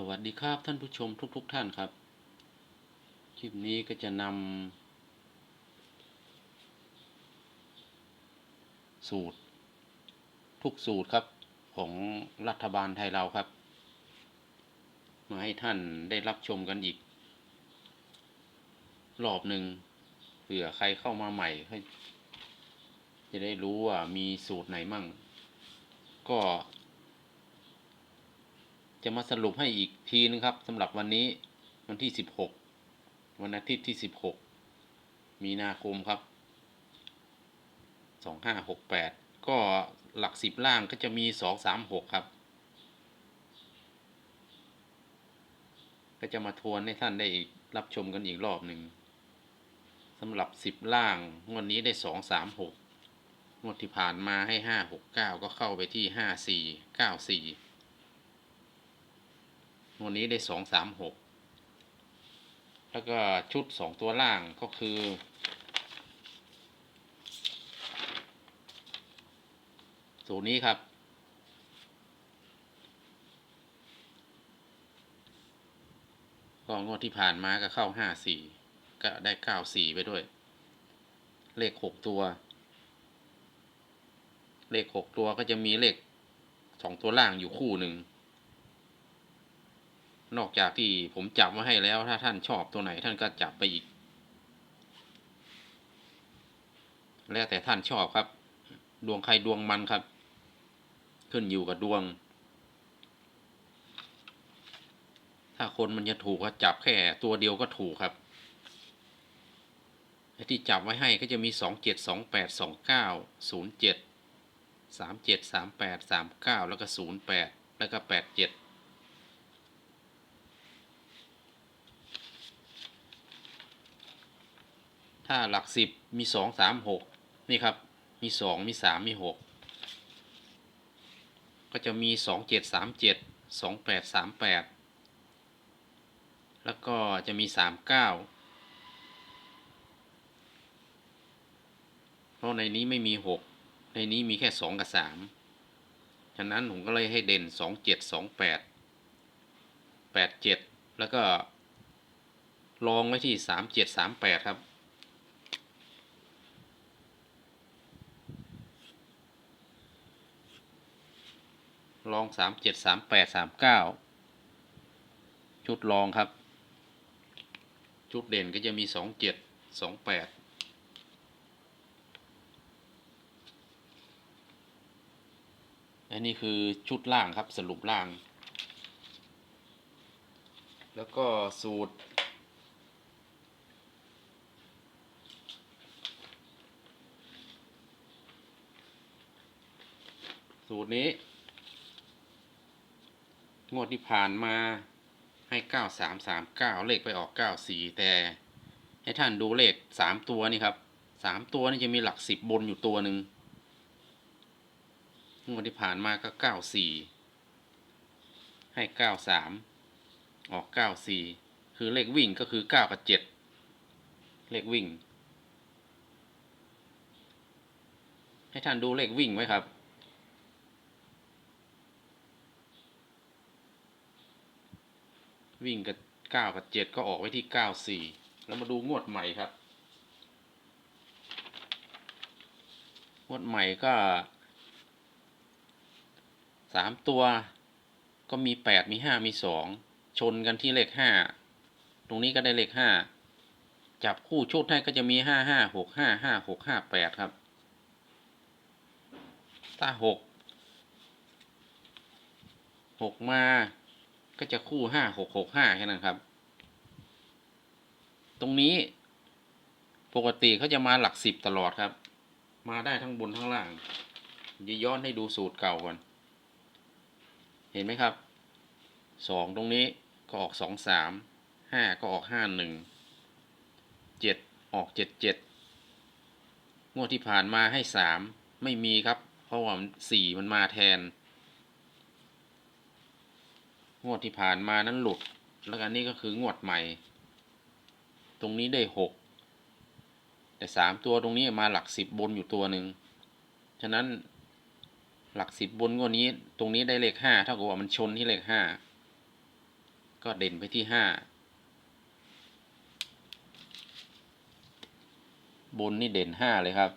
สวัสดีครับท่านผู้ชมทุกๆทท่านครับ คลิปนี้ก็จะนำสูตร ทุกสูตรครับของรัฐบาลไทยเราครับ มาให้ท่านได้รับชมกันอีก รอบหนึ่งเผื่อใครเข้ามาใหม่ จะได้รู้ว่ามีสูตรไหนมั่ง ก็ จะมาสรุปให้อีกทีนึงครับสำหรับวันนี้วันที่ 16 วันอาทิตย์ที่ 16 มีนาคมครับ 2568 ก็หลักสิบล่างก็จะมี 236 ครับ ก็จะมาทวนให้ท่านได้อีกรับชมกันอีกรอบหนึ่งสำหรับสิบล่างงวดนี้ได้ 236งวดที่ผ่านมาให้ 569 ก็เข้าไปที่ 5494 วันนี้ได้สองสามหกแล้วก็ชุดสองตัวล่างก็คือสูตรนี้ครับ ก็งวดที่ผ่านมาก็เข้าห้าสี่ก็ได้เก้าสี่ไปด้วย เลขหกตัว เลขหกตัวก็จะมีเลขสองตัวล่างอยู่คู่หนึ่ง นอกจากที่ผมจับมาให้แล้ว ถ้าท่านชอบตัวไหนท่านก็จับไปอีก แล้วแต่ท่านชอบครับ ดวงใครดวงมันครับ ขึ้นอยู่กับดวง ถ้าคนมันจะถูกก็จับแค่ตัวเดียวก็ถูกครับที่จับไว้ให้ก็จะมีสองเจ็ดสองแปดสองเก้าศูนย์เจ็ดสามเจ็ดสามแปดสามเก้าแล้วก็ศูนย์แปดแล้วก็แปดเจ็ด ถ้าหลักสิบมีสองสามหกนี่ครับ มีสองมีสามมีหกก็จะมีสองเจ็ดสามเจ็ดสองแปดสามแปดแล้วก็จะมีสามเก้าเพราะในนี้ไม่มีหกในนี้มีแค่สองกับสามฉะนั้นผมก็เลยให้เด่นสองเจ็ดสองแปดแปดเจ็ดแล้วก็ลองไว้ที่สามเจ็ดสามแปดครับ ลองสามเจ็ดสามแปดสามเก้าชุดลองครับ ชุดเด่นก็จะมีสองเจ็ดสองแปดอันนี้คือชุดล่างครับสรุปล่าง แล้วก็สูตร สูตรนี้ งวดที่ผ่านมาให้เก้าสามสามเก้าเลขไปออกเก้าสี่แต่ให้ท่านดูเลขสามตัวนี่ครับสามตัวนี่จะมีหลักสิบบนอยู่ตัวหนึ่งงวดที่ผ่านมาก็เก้าสี่ให้เก้าสามออกเก้าสี่คือเลขวิ่งก็คือเก้ากับเจ็ดเลขวิ่ง ให้ท่านดูเลขวิ่งไว้ครับ วิ่งกับเก้ากับเจ็ดก็ออกไว้ที่เก้าสี่แล้วมาดูงวดใหม่ครับ งวดใหม่ก็สามตัวก็มีแปดมีห้ามีสองชนกันที่เลขห้าตรงนี้ก็ได้เลขห้าจับคู่ชุดให้ก็จะมีห้าห้าหกห้าห้าหกห้าแปดครับ ถ้าหกหกมา ก็จะคู่ห้าหกหกห้าแค่นั้นครับ ตรงนี้ปกติเขาจะมาหลักสิบตลอดครับ มาได้ทั้งบนทั้งล่างจะย้อนให้ดูสูตรเก่าก่อน เห็นไหมครับสองตรงนี้ก็ออกสองสามห้าก็ออกห้าหนึ่งเจ็ดออกเจ็ดเจ็ดงวดที่ผ่านมาให้สามไม่มีครับ เพราะว่าสี่มันมาแทน งวดที่ผ่านมานั้นหลุด แล้วอันนี้ก็คืองวดใหม่ ตรงนี้ได้หกแต่สามตัวตรงนี้มาหลักสิบบนอยู่ตัวหนึ่งฉะนั้นหลักสิบบนงวดนี้ ตรงนี้ได้เลขห้าเท่ากับว่ามันชนที่เลขห้าก็เด่นไปที่ห้าบนนี่เด่นห้าเลยครับ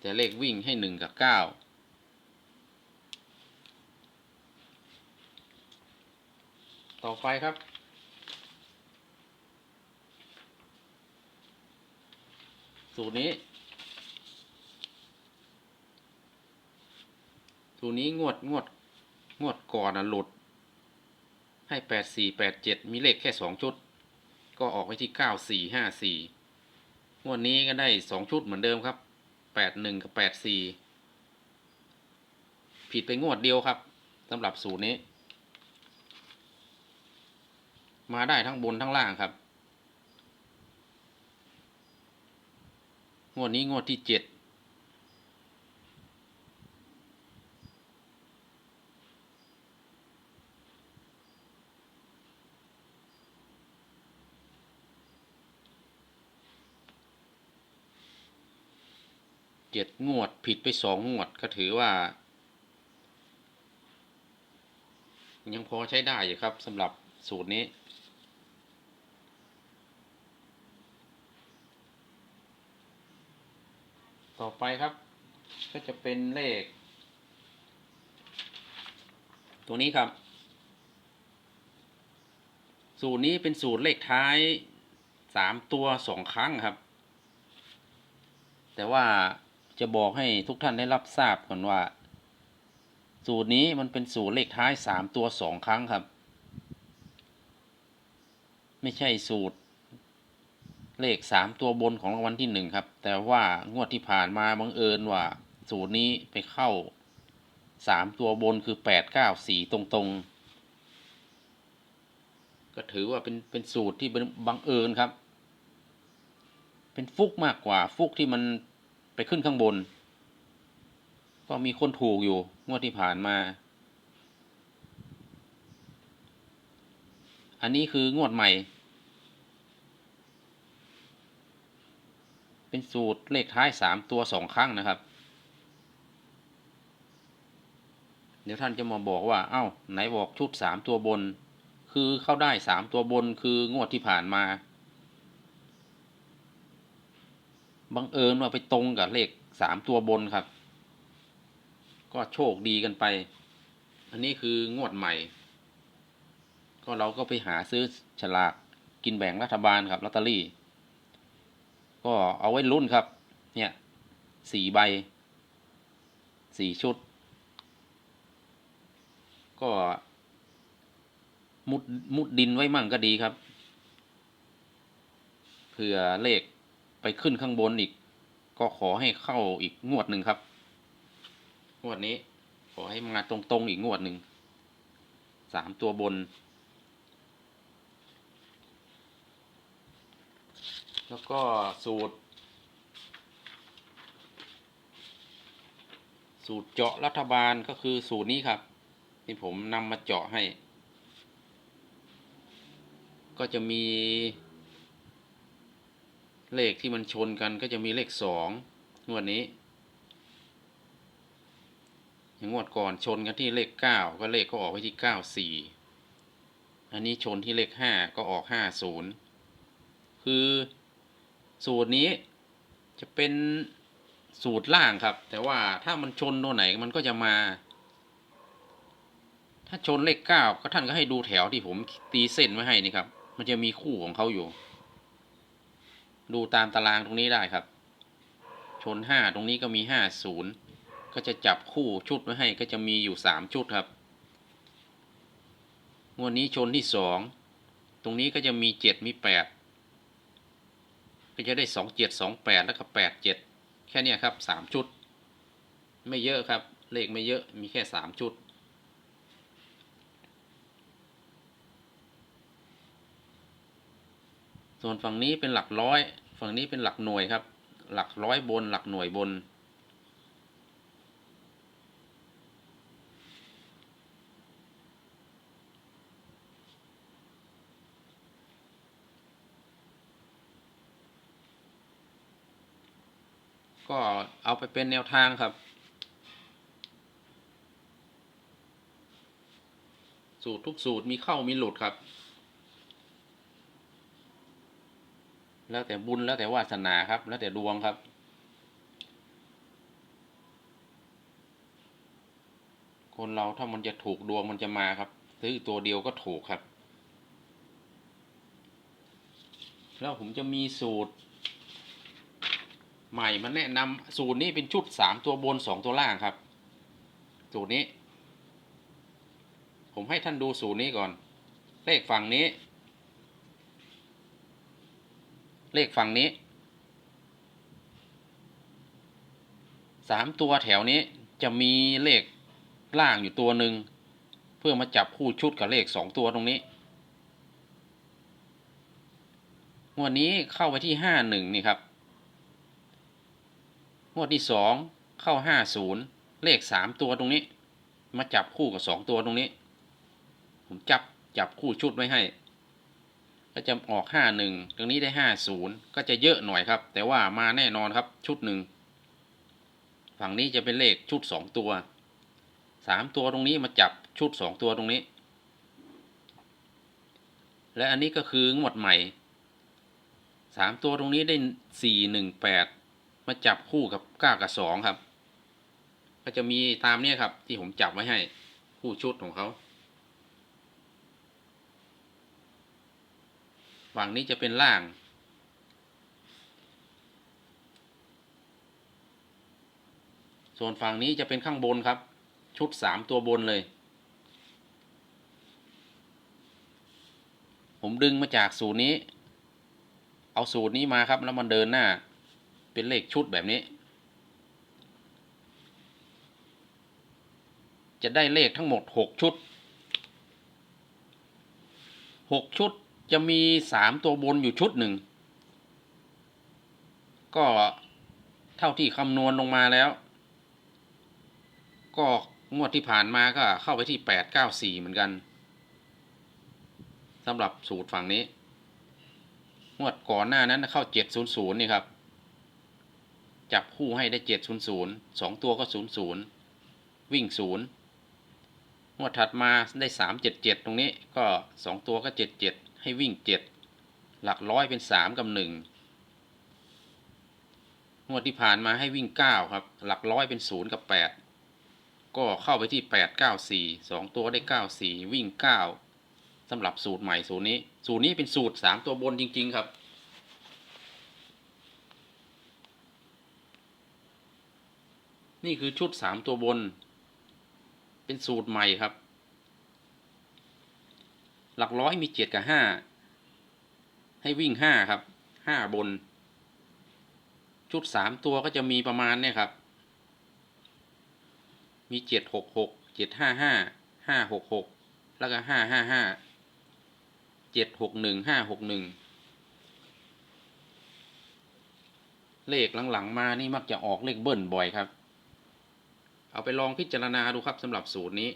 แต่เลขวิ่งให้หนึ่งกับเก้า ต่อไปครับ สูตรนี้ สูตรนี้งวดงวดงวดก่อนอะหลุด ให้แปดสี่แปดเจ็ดมีเลขแค่สองชุด ก็ออกไปที่เก้าสี่ห้าสี่งวดนี้ก็ได้สองชุดเหมือนเดิมครับแปดหนึ่งกับแปดสี่ผิดไปงวดเดียวครับสำหรับสูตรนี้ มาได้ทั้งบนทั้งล่างครับ งวดนี้งวดที่เจ็ดเจ็ดงวดผิดไปสองงวดก็ถือว่า ยังพอใช้ได้อยู่ครับสำหรับสูตรนี้ ต่อไปครับ ก็จะเป็นเลข ตัวนี้ครับ สูตรนี้เป็นสูตรเลขท้ายสามตัวสองครั้งครับ แต่ว่าจะบอกให้ทุกท่านได้รับทราบก่อนว่า สูตรนี้มันเป็นสูตรเลขท้ายสามตัวสองครั้งครับ ไม่ใช่สูตร เลขสามตัวบนของรางวัลที่หนึ่งครับ แต่ว่างวดที่ผ่านมาบังเอิญว่า สูตรนี้ไปเข้าสามตัวบนคือแปดเก้าสี่ตรงๆ ก็ถือว่าเป็นเป็นสูตรที่บังเอิญครับ เป็นฟุกมากกว่าฟุกที่มันไปขึ้นข้างบน ก็มีคนถูกอยู่ งวดที่ผ่านมา อันนี้คืองวดใหม่ เป็นสูตรเลขท้ายสามตัวสองครั้งนะครับ เดี๋ยวท่านจะมาบอกว่า เอ้า ไหนบอกชุดสามตัวบน คือเข้าได้สามตัวบนคืองวดที่ผ่านมาบังเอิญว่าไปตรงกับเลขสามตัวบนครับ ก็โชคดีกันไป อันนี้คืองวดใหม่ ก็เราก็ไปหาซื้อฉลากกินแบ่งรัฐบาลครับลอตเตอรี่ ก็เอาไว้รุ่นครับ เนี่ยสี่ใบสี่ชุด ก็มุดมุดดินไว้มั่งก็ดีครับเผื่อเลขไปขึ้นข้างบนอีก ก็ขอให้เข้าอีกงวดหนึ่งครับ งวดนี้ ขอให้มาตรงๆอีกงวดหนึ่งสามตัวบน แล้วก็สูตร สูตรเจาะรัฐบาลก็คือสูตรนี้ครับที่ผมนำมาเจาะให้ ก็จะมี เลขที่มันชนกันก็จะมีเลขสองงวดนี้อย่างงวดก่อนชนกันที่เลขเก้าก็เลขก็ออกไปที่เก้าสี่อันนี้ชนที่เลขห้าก็ออกห้าศูนย์คือ สูตรนี้จะเป็นสูตรล่างครับ แต่ว่าถ้ามันชนตัวไหนมันก็จะมา ถ้าชนเลขเก้าก็ท่านก็ให้ดูแถวที่ผมตีเส้นไว้ให้นี่ครับ มันจะมีคู่ของเขาอยู่ ดูตามตารางตรงนี้ได้ครับ ชนห้าตรงนี้ก็มีห้าศูนย์ก็จะจับคู่ชุดไว้ให้ก็จะมีอยู่สามชุดครับงวดนี้ชนที่สองตรงนี้ก็จะมีเจ็ดมีแปด ก็จะได้สองเจ็ดสองแปดแล้วก็แปดเจ็ดแค่นี้ครับสามชุด ไม่เยอะครับ เลขไม่เยอะมีแค่สามชุด ส่วนฝั่งนี้เป็นหลักร้อย ฝั่งนี้เป็นหลักหน่วยครับ หลักร้อยบนหลักหน่วยบน ก็เอาไปเป็นแนวทางครับ สูตรทุกสูตรมีเข้ามีหลุดครับ แล้วแต่บุญแล้วแต่วาสนาครับ แล้วแต่ดวงครับ คนเราถ้ามันจะถูกดวงมันจะมาครับซื้อตัวเดียวก็ถูกครับ แล้วผมจะมีสูตร ใหม่มาแนะนำสูตรนี้เป็นชุดสามตัวบนสองตัวล่างครับ สูตรนี้ ผมให้ท่านดูสูตรนี้ก่อน เลขฝั่งนี้ เลขฝั่งนี้สามตัวแถวนี้จะมีเลขล่างอยู่ตัวหนึ่งเพื่อมาจับคู่ชุดกับเลขสองตัวตรงนี้งวดนี้เข้าไปที่ห้าหนึ่งนี่ครับ งวดที่สองเข้าห้าศูนย์เลขสามตัวตรงนี้ มาจับคู่กับสองตัวตรงนี้ ผมจับจับคู่ชุดไว้ให้ ก็จะออกห้าหนึ่งตรงนี้ได้ห้าศูนย์ก็จะเยอะหน่อยครับ แต่ว่ามาแน่นอนครับชุดหนึ่งฝั่งนี้จะเป็นเลขชุดสองตัวสามตัวตรงนี้มาจับชุดสองตัวตรงนี้ และอันนี้ก็คืองวดใหม่สามตัวตรงนี้ได้สี่หนึ่งแปด มาจับคู่กับเก้ากับสองครับ ก็จะมีตามเนี้ยครับ ที่ผมจับไว้ให้คู่ชุดของเขาฝั่งนี้จะเป็นล่าง ส่วนฝั่งนี้จะเป็นข้างบนครับ ชุดสามตัวบนเลย ผมดึงมาจากสูตรนี้ เอาสูตรนี้มาครับแล้วมันเดินหน้า เป็นเลขชุดแบบนี้ จะได้เลขทั้งหมดหกชุดหกชุดจะมีสามตัวบนอยู่ชุดหนึ่ง ก็เท่าที่คำนวณลงมาแล้ว ก็งวดที่ผ่านมาก็เข้าไปที่แปดเก้าสี่เหมือนกันสำหรับสูตรฝั่งนี้ งวดก่อนหน้านั้นเข้าเจ็ดศูนย์ศูนย์นี่ครับ จับคู่ให้ได้เจ็ดศูนย์ศูนย์สองตัวก็ศูนย์ศูนย์วิ่งศูนย์งวดถัดมาได้สามเจ็ดเจ็ดตรงนี้ก็สองตัวก็เจ็ดเจ็ดให้วิ่งเจ็ดหลักร้อยเป็นสามกับหนึ่งงวดที่ผ่านมาให้วิ่งเก้าครับ หลักร้อยเป็นศูนย์กับแปดก็เข้าไปที่แปดเก้าสี่สองตัวได้เก้าสี่วิ่งเก้าสำหรับสูตรใหม่สูตรนี้ สูตรนี้เป็นสูตรสามตัวบนจริง ๆ ครับ นี่คือชุดสามตัวบน เป็นสูตรใหม่ครับ หลักร้อยมีเจ็ดกับห้าให้วิ่งห้าครับห้าบน ชุดสามตัวก็จะมีประมาณเนี่ยครับ มีเจ็ดหกหกเจ็ดห้าห้าห้าหกหกแล้วก็ห้าห้าห้าเจ็ดหกหนึ่งห้าหกหนึ่งเลขหลังๆมานี่มักจะออกเลขเบิ้ลบ่อยครับ เอาไปลองพิจารณาดูครับสำหรับสูตรนี้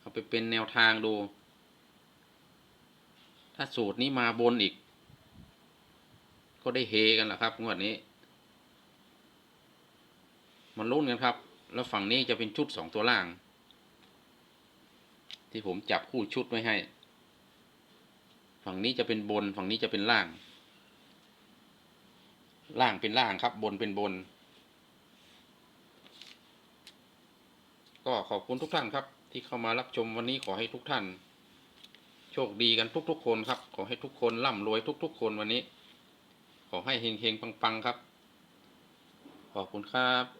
เอาไปเป็นแนวทางดู ถ้าสูตรนี้มาบนอีก ก็ได้เฮกันแหละครับงวดนี้ มันลุ้นกันครับ แล้วฝั่งนี้จะเป็นชุดสองตัวล่าง ที่ผมจับคู่ชุดไว้ให้ ฝั่งนี้จะเป็นบน ฝั่งนี้จะเป็นล่าง ล่างเป็นล่างครับ บนเป็นบน ก็ขอบคุณทุกท่านครับ ที่เข้ามารับชมวันนี้ขอให้ทุกท่าน โชคดีกันทุก ๆ คนครับ ขอให้ทุกคนร่ำรวยทุก ๆ คนวันนี้ ขอให้เฮงๆปังๆครับ ขอบคุณครับ